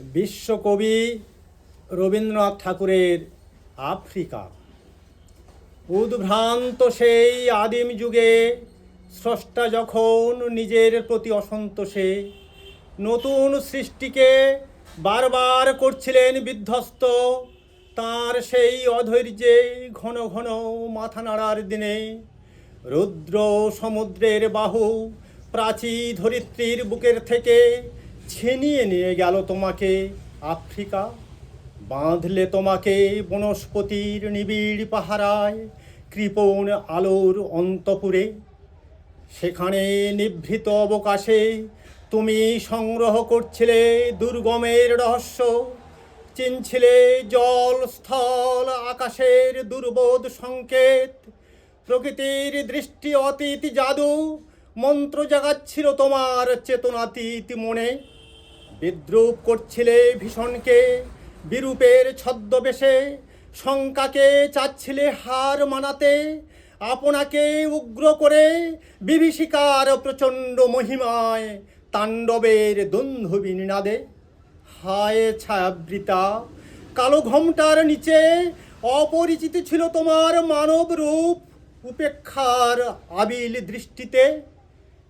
বিশ্বকবি রবীন্দ্রনাথ ঠাকুরের আফ্রিকা। উদ্ভ্রান্ত সেই আদিম যুগে স্রষ্টা যখন নিজের প্রতি অসন্তোষে, নতুন সৃষ্টিকে বারবার করছিলেন বিধ্বস্ত, তার সেই অধৈর্যে ঘন ঘন মাথা নাড়ার দিনে রুদ্র সমুদ্রের বাহু প্রাচী ধরিত্রীর বুকের থেকে ছিনিয়ে নিয়ে গেল তোমাকে আফ্রিকা। বাঁধলে তোমাকে বনস্পতির নিবিড় পাহারায়, কৃপণ আলোর অন্তপুরে। সেখানে নিভৃত অবকাশে তুমি সংগ্রহ করছিলে দুর্গমের রহস্য, চিনছিলে জল স্থল আকাশের দুর্বোধ সংকেত। প্রকৃতির দৃষ্টি অতীত জাদু, মন্ত্র জাগাচ্ছিল তোমার চেতনাতীত মনে। বিদ্রুপ করছিলে ভীষণকে, বিরূপের ছদ্মবেশে, শঙ্কাকে চাচ্ছিলে হার মানাতে, আপনাকে উগ্র করে বিভীষিকার প্রচণ্ড মহিমায় তাণ্ডবের দন্ধবি নিনাদে হায় ছায়াবৃতা, কালো ঘমটার নিচে অপরিচিত ছিল তোমার মানব রূপ উপেক্ষার আবিল দৃষ্টিতে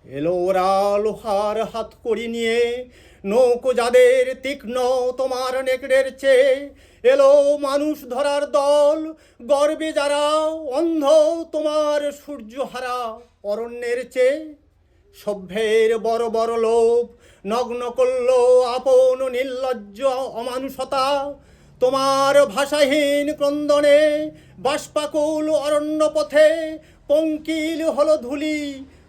এলো ওরা লোহার হাত করি নিয়ে। নৌকো যাদের তীক্ষ্ণ, তোমার নেকড়ের চেয়ে। এলো মানুষ ধরার দল, গর্বে যারা, অন্ধ তোমার সূর্যহারা অরণ্যের চেয়ে। সভ্যের বড় বড় লোভ, নগ্ন করল আপন নির্লজ্জ অমানুষতা। তোমার ভাষাহীন ক্রন্দনে বাষ্পাকুল অরণ্য পথে পঙ্কিল হলো ধুলি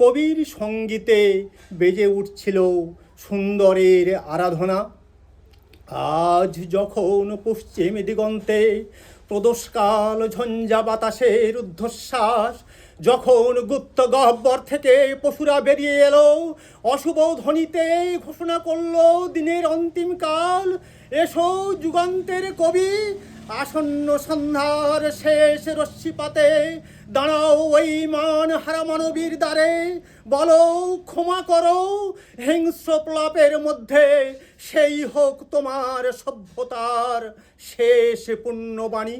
কবির সঙ্গীতে বেজে উঠছিল সুন্দরের আরাধনা। আজ যখন পশ্চিম দিগন্তে প্রদোষকাল ঝঞ্ঝা বাতাসের ঊর্ধ্বশ্বাস যখন গুপ্ত গহ্বর থেকে পশুরা বেরিয়ে এলো, অশুভ ধ্বনিতে ঘোষণা করল দিনের অন্তিমকাল এসো যুগান্তের কবি, আসন্ন সন্ধ্যার শেষ রশ্মিপাতে দাঁড়াও ওই মান হারা মানবীর দ্বারে। বলো, ক্ষমা করো। হিংস্র প্লাপের মধ্যে সেই হোক তোমার সভ্যতার শেষ পুণ্যবাণী।